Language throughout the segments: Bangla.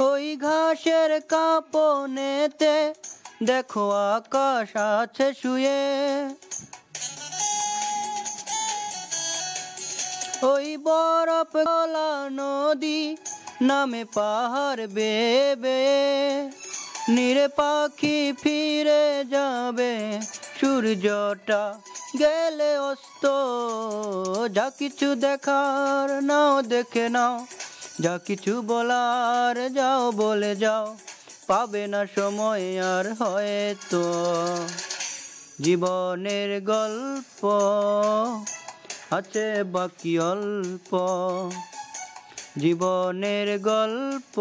ওই ঘাসের কাপনেতে দেখো আকাশ আছে শুয়ে। ওই বরফ গলা নদী নামে পাহাড় বেয়ে নিরে পাখি ফিরে যাবে, সূর্যটা গেলে অস্ত। যা কিছু দেখার নাও, দেখে নাও। যা কিছু বলার যাও, বলে যাও, পাবে না সময় আর হয়তো। জীবনের গল্প আছে, বাকি অল্প। জীবনের গল্প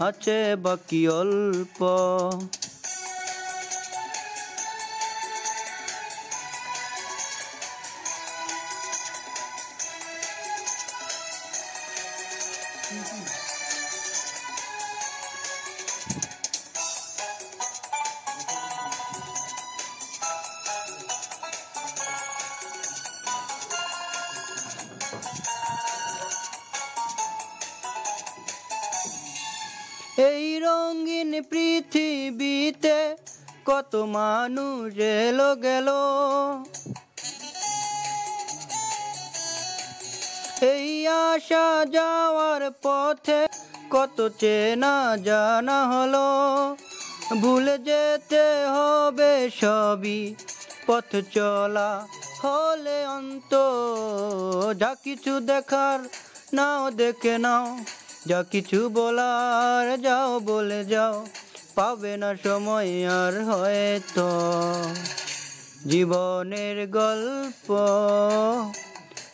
আছে, বাকি অল্প। এই রঙিন পৃথিবীতে কত মানুষ এলো গেল। এই আসা যাওয়ার পথে কত চেনা জানা হলো। ভুলে যেতে হবে সবই, পথ চলা হলে অন্ত যা কিছু দেখার নাও, দেখে নাও। যা কিছু বলার যাও, বলে যাও। পাবে না সময় আর হয়তো। জীবনের গল্প।